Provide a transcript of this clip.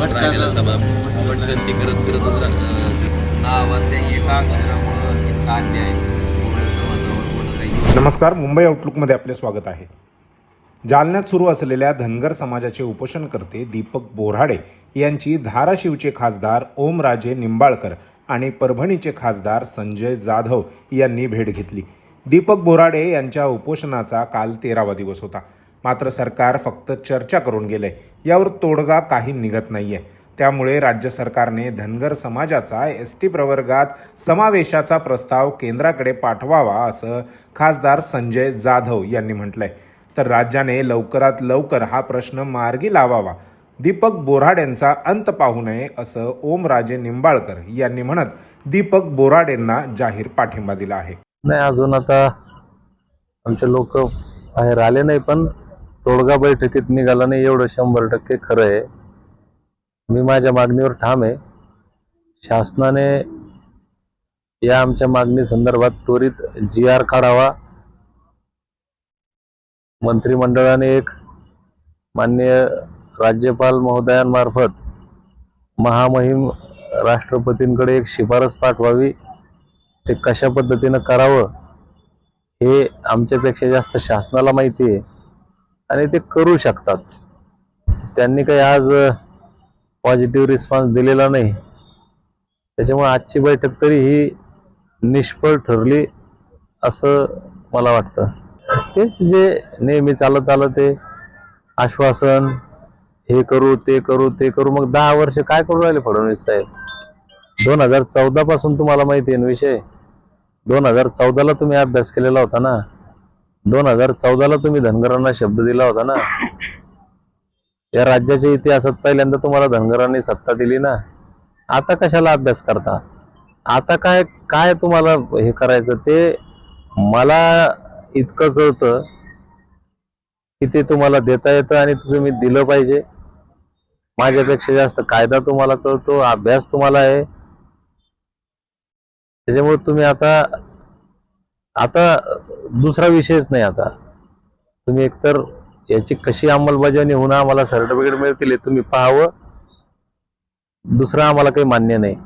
बा- वटगणती करत करतच नावात एका अक्षरामुळं इतका अन्याय काही. नमस्कार मुंबई आउटलुकमध्ये आपले स्वागत आहे. जालन्यात सुरू असलेल्या धनगर समाजाचे उपोषणकर्ते दीपक बोऱ्हाडे यांची धाराशिवचे खासदार ओमराजे निंबाळकर आणि परभणीचे खासदार संजय जाधव यांनी भेट घेतली. दीपक बोराडे यांच्या उपोषणाचा काल तेरावा दिवस होता. मात्र सरकार फक्त चर्चा करून गेले. यावर तोडगा काही निघत नाहीये. त्यामुळे राज्य सरकारने धनगर समाजाचा एस टी प्रवर्गात समावेशाचा प्रस्ताव केंद्राकडे पाठवावा असं खासदार संजय जाधव यांनी म्हटलंय. तर राज्याने लवकरात लवकर हा प्रश्न मार्गी लावावा. दीपक बोराडेंचा अंत पाहू नये असं ओमराजे निंबाळकर यांनी म्हणत दीपक बोराडेंना जाहीर पाठिंबा दिला आहे. नाही अजून आता आमचे लोक बाहेर आले नाही पण तोडगा बैठकीत निघाला नाही एवढं शंभर टक्के खरं आहे. मी माझ्या मागणीवर ठाम आहे. शासनाने या आमच्या मागणी संदर्भात त्वरित जी आर काढावा. मंत्रिमंडळाने एक माननीय राज्यपाल महोदयांमार्फत महामहिम राष्ट्रपतींकडे एक शिफारस पाठवावी. ते कशा पद्धतीनं करावं हे आमच्यापेक्षा जास्त शासनाला माहिती आहे. आणि ते करू शकतात. त्यांनी काही आज पॉझिटिव्ह रिस्पॉन्स दिलेला नाही. त्याच्यामुळे आजची बैठक तरी ही निष्फळ ठरली असं मला वाटतं. तेच जे नेहमी चालत आलं ते आश्वासन हे करू ते करू ते करू मग दहा वर्ष काय करू राहिले फडणवीस साहेब? दोन हजार चौदा पासून तुम्हाला माहिती आहे ना विषय. दोन हजार चौदाला तुम्ही अभ्यास केलेला होता ना? दोन हजार चौदाला तुम्ही धनगरांना शब्द दिला होता ना? या राज्याच्या इतिहासात पहिल्यांदा तुम्हाला धनगरांनी सत्ता दिली ना? आता कशाला अभ्यास करता? आता काय काय तुम्हाला हे करायचं? ते मला इतकं कळतं की ते तुम्हाला देता येतं आणि तुम्ही दिलं पाहिजे. माझ्यापेक्षा जास्त कायदा तुम्हाला कळतो अभ्यास तुम्हाला आहे. त्याच्यामुळे तुम्ही आता आता दुसरा विषयच नाही आता. तुम्ही एकतर याची कशी अंमलबजावणी होणं आम्हाला सर्टिफिकेट मिळतील हे तुम्ही पाहावं. दुसरं आम्हाला काही मान्य नाही.